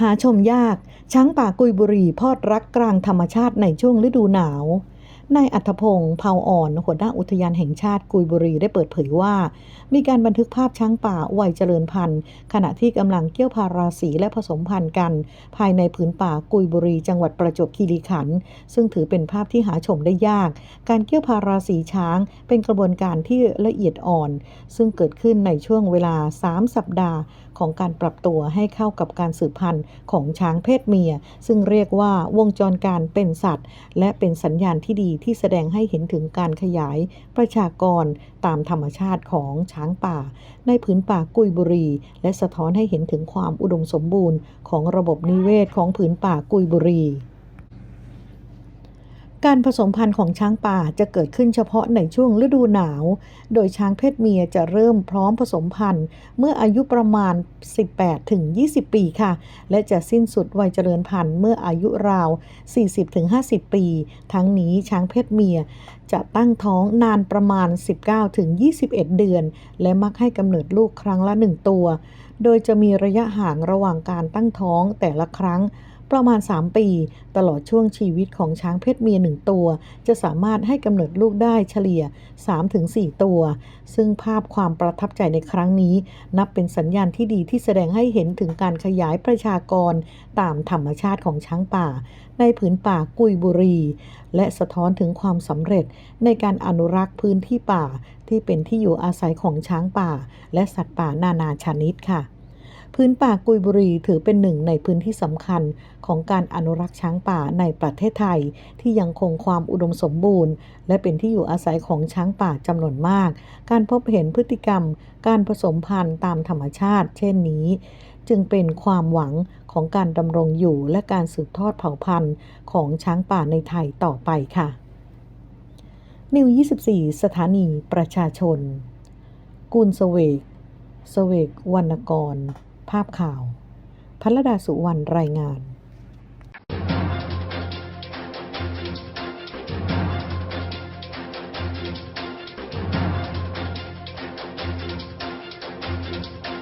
หาชมยาก ช้างป่ากุยบุรีพอดรักกลางธรรมชาติในช่วงฤดูหนาว นายอัธพงศ์เผาอ่อน หัวหน้าอุทยานแห่งชาติกุยบุรีได้เปิดเผยว่า มีการบันทึกภาพช้างป่าวัยเจริญพันธุ์ ขณะที่กำลังเกี่ยวพาราสีและผสมพันธุ์กัน ภายในผืนป่ากุยบุรี จังหวัดประจวบคีรีขันธ์ซึ่งถือเป็นภาพที่หาชมได้ยาก การเกี่ยวพาราสีช้างเป็นกระบวนการที่ละเอียดอ่อน ซึ่งเกิดขึ้นในช่วงเวลา 3 สัปดาห์ ของการปรับตัวให้เข้ากับการสืบพันธุ์ของช้างเพศเมีย ซึ่งเรียกว่าวงจรการเป็นสัตว์ และเป็นสัญญาณที่ดีที่แสดงให้เห็นถึงการขยายประชากรตามธรรมชาติของช้างป่า ในผืนป่ากุยบุรี และสะท้อนให้เห็นถึงความอุดมสมบูรณ์ของระบบนิเวศของผืนป่ากุยบุรี การผสมพันธุ์ของช้างป่าจะเกิดขึ้นเฉพาะในช่วงฤดูหนาว โดยช้างเพศเมียจะเริ่มพร้อมผสมพันธุ์ เมื่ออายุประมาณ 18-20 ปีค่ะ และจะสิ้นสุดวัยเจริญพันธุ์เมื่ออายุราว 40-50 ปี ทั้งนี้ช้างเพศเมียจะตั้งท้องนานประมาณ 19-21 เดือน และมักให้กำเนิดลูกครั้งละ 1 ตัว โดยจะมีระยะห่างระหว่างการตั้งท้องแต่ละครั้ง ประมาณ 3 ปี ตลอดช่วงชีวิตของช้างเพศเมียหนึ่งตัว จะสามารถให้กำเนิดลูกได้เฉลี่ย 3-4 ตัว ซึ่งภาพความประทับใจในครั้งนี้ นับเป็นสัญญาณที่ดีที่แสดงให้เห็นถึงการขยายประชากรตามธรรมชาติของช้างป่า ในผืนป่ากุยบุรี และสะท้อนถึงความสำเร็จในการอนุรักษ์พื้นที่ป่าที่เป็นที่อยู่อาศัยของช้างป่า และสัตว์ป่านานาชนิดค่ะ พื้นป่ากุยบุรีถือเป็นหนึ่งในพื้นที่สำคัญของการอนุรักษ์ช้างป่าในประเทศไทย ที่ยังคงความอุดมสมบูรณ์ และเป็นที่อยู่อาศัยของช้างป่าจำนวนมาก การพบเห็นพฤติกรรม การผสมพันธุ์ตามธรรมชาติ เช่นนี้ จึงเป็นความหวังของการดำรงอยู่และการสืบทอดเผ่าพันธุ์ของช้างป่าในไทยต่อไปค่ะนิว 24 สถานีประชาชนกุลเสวกเสวกวรรณกร ภาพข่าวพัลดาสุวรรณรายงาน